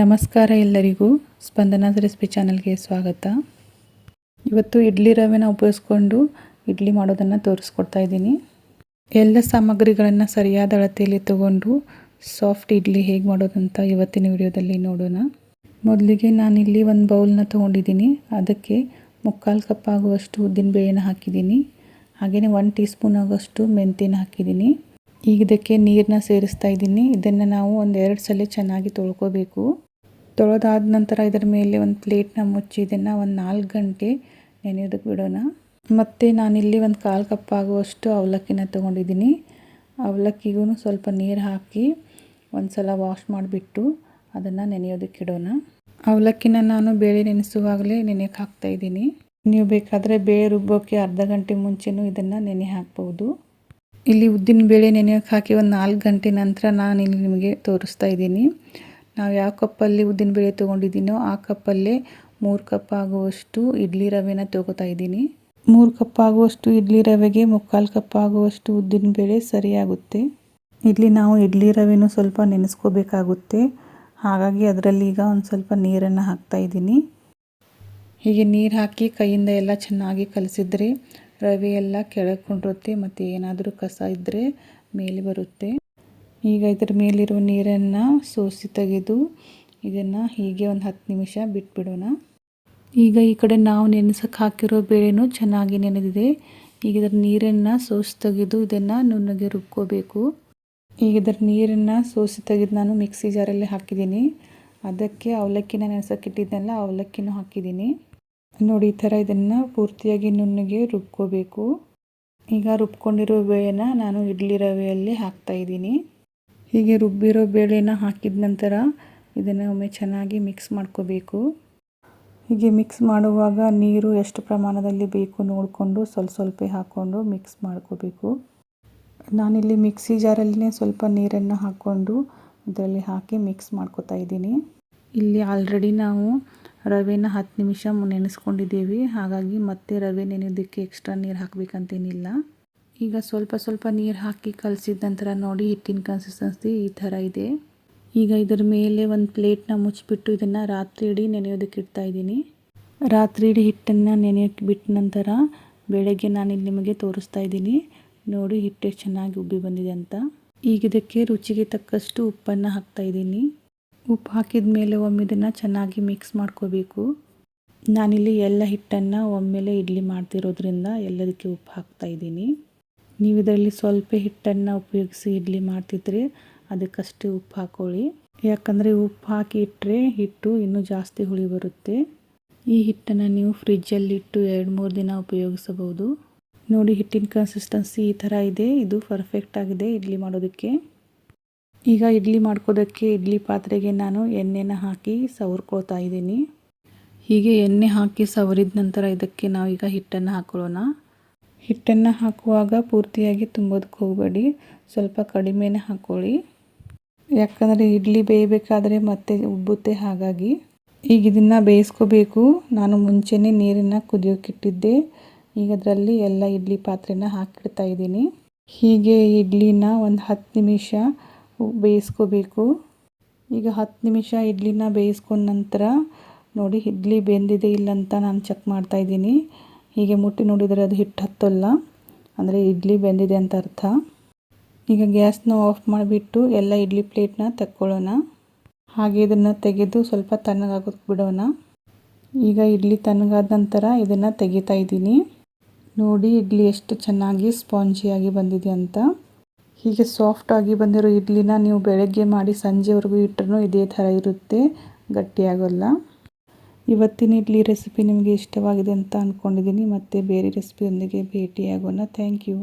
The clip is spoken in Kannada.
ನಮಸ್ಕಾರ ಎಲ್ಲರಿಗೂ. ಸ್ಪಂದನಾಸ್ ರೆಸಿಪಿ ಚಾನಲ್ಗೆ ಸ್ವಾಗತ. ಇವತ್ತು ಇಡ್ಲಿ ರವೆನ ಉಪಯೋಗಿಸ್ಕೊಂಡು ಇಡ್ಲಿ ಮಾಡೋದನ್ನು ತೋರಿಸ್ಕೊಡ್ತಾ ಇದ್ದೀನಿ. ಎಲ್ಲ ಸಾಮಗ್ರಿಗಳನ್ನು ಸರಿಯಾದ ಅಳತೆಯಲ್ಲಿ ತಗೊಂಡು ಸಾಫ್ಟ್ ಇಡ್ಲಿ ಹೇಗೆ ಮಾಡೋದಂತ ಇವತ್ತಿನ ವಿಡಿಯೋದಲ್ಲಿ ನೋಡೋಣ. ಮೊದಲಿಗೆ ನಾನಿಲ್ಲಿ ಒಂದು ಬೌಲ್ನ ತೊಗೊಂಡಿದ್ದೀನಿ. ಅದಕ್ಕೆ ಮುಕ್ಕಾಲು ಕಪ್ ಆಗುವಷ್ಟು ಉದ್ದಿನಬೇಳೆನ ಹಾಕಿದ್ದೀನಿ. ಹಾಗೆಯೇ ಒನ್ ಟೀ ಸ್ಪೂನ್ ಆಗುವಷ್ಟು ಮೆಂತ್ಯನ ಹಾಕಿದ್ದೀನಿ. ಈಗ ಇದಕ್ಕೆ ನೀರನ್ನ ಸೇರಿಸ್ತಾ ಇದ್ದೀನಿ. ಇದನ್ನು ನಾವು ಒಂದು ಎರಡು ಸಲ ಚೆನ್ನಾಗಿ ತೊಳ್ಕೋಬೇಕು. ತೊಳೆದಾದ ನಂತರ ಇದರ ಮೇಲೆ ಒಂದು ಪ್ಲೇಟ್ನ ಮುಚ್ಚಿ ಇದನ್ನು ಒಂದು ನಾಲ್ಕು ಗಂಟೆ ನೆನೆಯೋದಕ್ಕೆ ಬಿಡೋಣ. ಮತ್ತು ನಾನಿಲ್ಲಿ ಒಂದು ಕಾಲು ಕಪ್ ಆಗುವಷ್ಟು ಅವಲಕ್ಕಿನ ತೊಗೊಂಡಿದ್ದೀನಿ. ಅವಲಕ್ಕಿಗೂ ಸ್ವಲ್ಪ ನೀರು ಹಾಕಿ ಒಂದು ಸಲ ವಾಶ್ ಮಾಡಿಬಿಟ್ಟು ಅದನ್ನು ನೆನೆಯೋದಕ್ಕೆ ಇಡೋಣ. ಅವಲಕ್ಕಿನ ನಾನು ಬೇಳೆ ನೆನೆಸುವಾಗಲೇ ನೆನೆಯಕ್ಕೆ ಹಾಕ್ತಾಯಿದ್ದೀನಿ ನೀವು ಬೇಕಾದರೆ ಬೇಳೆ ರುಬ್ಬೋಕ್ಕೆ ಅರ್ಧ ಗಂಟೆ ಮುಂಚೆನೂ ಇದನ್ನು ನೆನೆ ಹಾಕ್ಬೋದು. ಇಲ್ಲಿ ಉದ್ದಿನ ಬೇಳೆ ನೆನೆಯೋಕೆ ಹಾಕಿ ಒಂದು ನಾಲ್ಕು ಗಂಟೆ ನಂತರ ನಾನು ಇಲ್ಲಿ ನಿಮಗೆ ತೋರಿಸ್ತಾ ಇದ್ದೀನಿ. ನಾವು ಯಾವ ಕಪ್ಪಲ್ಲಿ ಉದ್ದಿನ ಬೇಳೆ ತೊಗೊಂಡಿದ್ದೀನೋ ಆ ಕಪ್ಪಲ್ಲೇ ಮೂರು ಕಪ್ ಆಗುವಷ್ಟು ಇಡ್ಲಿ ರವೆನ ತೊಗೋತಾ ಇದ್ದೀನಿ. ಮೂರು ಕಪ್ ಆಗುವಷ್ಟು ಇಡ್ಲಿ ರವೆಗೆ ಮುಕ್ಕಾಲು ಕಪ್ ಆಗುವಷ್ಟು ಉದ್ದಿನ ಬೇಳೆ ಸರಿಯಾಗುತ್ತೆ. ಇಲ್ಲಿ ನಾವು ಇಡ್ಲಿ ರವೆನೂ ಸ್ವಲ್ಪ ನೆನೆಸ್ಕೋಬೇಕಾಗುತ್ತೆ. ಹಾಗಾಗಿ ಅದರಲ್ಲಿ ಈಗ ಒಂದು ಸ್ವಲ್ಪ ನೀರನ್ನು ಹಾಕ್ತಾ ಇದ್ದೀನಿ. ಹೀಗೆ ನೀರು ಹಾಕಿ ಕೈಯಿಂದ ಎಲ್ಲ ಚೆನ್ನಾಗಿ ಕಲಸಿದ್ರೆ ರವೆ ಎಲ್ಲ ಕೆಳಗೆ ಕೊಂಡಿರುತ್ತೆ ಮತ್ತು ಏನಾದರೂ ಕಸ ಇದ್ದರೆ ಮೇಲೆ ಬರುತ್ತೆ. ಈಗ ಇದರ ಮೇಲಿರುವ ನೀರನ್ನು ಸೋಸಿ ತೆಗೆದು ಇದನ್ನು ಹೀಗೆ ಒಂದು ಹತ್ತು ನಿಮಿಷ ಬಿಟ್ಬಿಡೋಣ. ಈಗ ಈ ಕಡೆ ನಾವು ನೆನೆಸಕ್ಕೆ ಹಾಕಿರೋ ಬೇಳೆನೂ ಚೆನ್ನಾಗಿ ನೆನೆದಿದೆ. ಈಗ ಇದರ ನೀರನ್ನು ಸೋಸಿ ತೆಗೆದು ಇದನ್ನು ನುಣ್ಣಗೆ ರುಬ್ಕೋಬೇಕು. ಈಗ ಇದರ ನೀರನ್ನು ಸೋಸಿ ತೆಗೆದು ನಾನು ಮಿಕ್ಸಿ ಜಾರಲ್ಲಿ ಹಾಕಿದ್ದೀನಿ. ಅದಕ್ಕೆ ಅವಲಕ್ಕಿನ ನೆನೆಸೋಕ್ಕಿಟ್ಟಿದ್ದೆನಲ್ಲ ಅವಲಕ್ಕಿನೂ ಹಾಕಿದ್ದೀನಿ. ನೋಡಿ, ಈ ಥರ ಇದನ್ನು ಪೂರ್ತಿಯಾಗಿ ನುಣ್ಣಗೆ ರುಬ್ಕೋಬೇಕು. ಈಗ ರುಬ್ಕೊಂಡಿರೋ ಬೇಳೆನ ನಾನು ಇಡ್ಲಿ ರವೆಯಲ್ಲಿ ಹಾಕ್ತಾಯಿದ್ದೀನಿ ಹೀಗೆ ರುಬ್ಬಿರೋ ಬೇಳೆನ ಹಾಕಿದ ನಂತರ ಇದನ್ನು ಒಮ್ಮೆ ಚೆನ್ನಾಗಿ ಮಿಕ್ಸ್ ಮಾಡ್ಕೋಬೇಕು. ಹೀಗೆ ಮಿಕ್ಸ್ ಮಾಡುವಾಗ ನೀರು ಎಷ್ಟು ಪ್ರಮಾಣದಲ್ಲಿ ಬೇಕು ನೋಡಿಕೊಂಡು ಸ್ವಲ್ಪ ಸ್ವಲ್ಪ ಹಾಕ್ಕೊಂಡು ಮಿಕ್ಸ್ ಮಾಡ್ಕೋಬೇಕು. ನಾನಿಲ್ಲಿ ಮಿಕ್ಸಿ ಜಾರಲ್ಲಿನೇ ಸ್ವಲ್ಪ ನೀರನ್ನು ಹಾಕ್ಕೊಂಡು ಇದರಲ್ಲಿ ಹಾಕಿ ಮಿಕ್ಸ್ ಮಾಡ್ಕೋತಾ ಇದ್ದೀನಿ. ಇಲ್ಲಿ ಆಲ್ರೆಡಿ ನಾವು ರವೆನ ಹತ್ತು ನಿಮಿಷ ನೆನೆಸ್ಕೊಂಡಿದ್ದೀವಿ. ಹಾಗಾಗಿ ಮತ್ತೆ ರವೆ ನೆನೆಯೋದಕ್ಕೆ ಎಕ್ಸ್ಟ್ರಾ ನೀರು ಹಾಕಬೇಕಂತೇನಿಲ್ಲ. ಈಗ ಸ್ವಲ್ಪ ಸ್ವಲ್ಪ ನೀರು ಹಾಕಿ ಕಲಸಿದ ನಂತರ ನೋಡಿ ಹಿಟ್ಟಿನ ಕನ್ಸಿಸ್ಟೆನ್ಸಿ ಈ ಥರ ಇದೆ. ಈಗ ಇದರ ಮೇಲೆ ಒಂದು ಪ್ಲೇಟ್ನ ಮುಚ್ಚಿಬಿಟ್ಟು ಇದನ್ನು ರಾತ್ರಿ ಇಡೀ ನೆನೆಯೋದಕ್ಕೆ ಇಡ್ತಾ ಇದ್ದೀನಿ. ರಾತ್ರಿ ಇಡೀ ಹಿಟ್ಟನ್ನು ನೆನೆಯೋಕ್ಕೆ ಬಿಟ್ಟ ನಂತರ ಬೆಳಗ್ಗೆ ನಾನಿಲ್ಲಿ ನಿಮಗೆ ತೋರಿಸ್ತಾ ಇದ್ದೀನಿ. ನೋಡಿ ಹಿಟ್ಟು ಚೆನ್ನಾಗಿ ಉಬ್ಬಿ ಬಂದಿದೆ ಅಂತ. ಈಗ ಇದಕ್ಕೆ ರುಚಿಗೆ ತಕ್ಕಷ್ಟು ಉಪ್ಪನ್ನು ಹಾಕ್ತಾ ಇದ್ದೀನಿ. ಉಪ್ಪು ಹಾಕಿದ ಮೇಲೆ ಒಮ್ಮೆ ಇದನ್ನು ಚೆನ್ನಾಗಿ ಮಿಕ್ಸ್ ಮಾಡ್ಕೋಬೇಕು. ನಾನಿಲ್ಲಿ ಎಲ್ಲ ಹಿಟ್ಟನ್ನು ಒಮ್ಮೆಲೆ ಇಡ್ಲಿ ಮಾಡ್ತಿರೋದ್ರಿಂದ ಎಲ್ಲದಕ್ಕೆ ಉಪ್ಪು ಹಾಕ್ತಾ ಇದ್ದೀನಿ. ನೀವು ಇದರಲ್ಲಿ ಸ್ವಲ್ಪ ಹಿಟ್ಟನ್ನು ಉಪಯೋಗಿಸಿ ಇಡ್ಲಿ ಮಾಡ್ತಿದ್ರೆ ಅದಕ್ಕಷ್ಟೇ ಉಪ್ಪು ಹಾಕೊಳ್ಳಿ. ಯಾಕಂದರೆ ಉಪ್ಪು ಹಾಕಿ ಇಟ್ಟರೆ ಹಿಟ್ಟು ಇನ್ನೂ ಜಾಸ್ತಿ ಹುಳಿ ಬರುತ್ತೆ. ಈ ಹಿಟ್ಟನ್ನು ನೀವು ಫ್ರಿಜ್ಜಲ್ಲಿ ಇಟ್ಟು ಎರಡು, ಮೂರು ದಿನ ಉಪಯೋಗಿಸಬಹುದು. ನೋಡಿ ಹಿಟ್ಟಿನ ಕನ್ಸಿಸ್ಟೆನ್ಸಿ ಈ ಥರ ಇದೆ. ಇದು ಪರ್ಫೆಕ್ಟ್ ಆಗಿದೆ ಇಡ್ಲಿ ಮಾಡೋದಕ್ಕೆ. ಈಗ ಇಡ್ಲಿ ಮಾಡ್ಕೋದಕ್ಕೆ ಇಡ್ಲಿ ಪಾತ್ರೆಗೆ ನಾನು ಎಣ್ಣೆನ ಹಾಕಿ ಸವರ್ಕೊಳ್ತಾ ಇದ್ದೀನಿ. ಹೀಗೆ ಎಣ್ಣೆ ಹಾಕಿ ಸವರಿದ ನಂತರ ಇದಕ್ಕೆ ನಾವು ಈಗ ಹಿಟ್ಟನ್ನು ಹಾಕೊಳ್ಳೋಣ. ಹಿಟ್ಟನ್ನು ಹಾಕುವಾಗ ಪೂರ್ತಿಯಾಗಿ ತುಂಬೋದಕ್ಕೆ ಹೋಗಬೇಡಿ. ಸ್ವಲ್ಪ ಕಡಿಮೆನೆ ಹಾಕ್ಕೊಳ್ಳಿ ಯಾಕಂದರೆ ಇಡ್ಲಿ ಬೇಯಬೇಕಾದ್ರೆ ಮತ್ತೆ ಉಬ್ಬುತ್ತೆ ಹಾಗಾಗಿ. ಈಗ ಇದನ್ನು ಬೇಯಿಸ್ಕೋಬೇಕು. ನಾನು ಮುಂಚೆನೇ ನೀರನ್ನು ಕುದಿಯೋಕ್ಕಿಟ್ಟಿದ್ದೆ ಈಗ ಅದರಲ್ಲಿ ಎಲ್ಲ ಇಡ್ಲಿ ಪಾತ್ರೆನ ಹಾಕಿಡ್ತಾ ಇದ್ದೀನಿ. ಹೀಗೆ ಇಡ್ಲಿನ ಒಂದು ಹತ್ತು ನಿಮಿಷ ಬೇಯಿಸ್ಕೋಬೇಕು. ಈಗ ಹತ್ತು ನಿಮಿಷ ಇಡ್ಲಿನ ಬೇಯಿಸ್ಕೊಂಡ ನಂತರ ನೋಡಿ ಇಡ್ಲಿ ಬೆಂದಿದೆ ಇಲ್ಲ ಅಂತ ನಾನು ಚೆಕ್ ಮಾಡ್ತಾಯಿದ್ದೀನಿ ಹೀಗೆ ಮುಟ್ಟಿ ನೋಡಿದರೆ ಅದು ಹಿಟ್ಟು ಹತ್ತಲ್ಲ. ಅಂದರೆ ಇಡ್ಲಿ ಬೆಂದಿದೆ ಅಂತ ಅರ್ಥ. ಈಗ ಗ್ಯಾಸ್ನ ಆಫ್ ಮಾಡಿಬಿಟ್ಟು ಎಲ್ಲ ಇಡ್ಲಿ ಪ್ಲೇಟ್ನ ತಕ್ಕೊಳ್ಳೋಣ. ಹಾಗೆ ಇದನ್ನು ತೆಗೆದು ಸ್ವಲ್ಪ ತಣ್ಣಗಾಗೋಕ್ಕೆ ಬಿಡೋಣ. ಈಗ ಇಡ್ಲಿ ತಣ್ಣಗಾದ ನಂತರ ಇದನ್ನು ತೆಗಿತಾ ಇದ್ದೀನಿ. ನೋಡಿ ಇಡ್ಲಿ ಎಷ್ಟು ಚೆನ್ನಾಗಿ ಸ್ಪಾಂಜಿಯಾಗಿ ಬಂದಿದೆ ಅಂತ. ಹೀಗೆ ಸಾಫ್ಟಾಗಿ ಬಂದಿರೋ ಇಡ್ಲಿನ ನೀವು ಬೆಳಗ್ಗೆ ಮಾಡಿ ಸಂಜೆವರೆಗೂ ಇಟ್ಟರೂ ಇದೇ ಥರ ಇರುತ್ತೆ, ಗಟ್ಟಿಯಾಗೋಲ್ಲ. ಇವತ್ತಿನ ಇಡ್ಲಿ ರೆಸಿಪಿ ನಿಮಗೆ ಇಷ್ಟವಾಗಿದೆ ಅಂತ ಅಂದ್ಕೊಂಡಿದ್ದೀನಿ ಮತ್ತು ಬೇರೆ ರೆಸಿಪಿಯೊಂದಿಗೆ ಭೇಟಿಯಾಗೋಣ. Thank you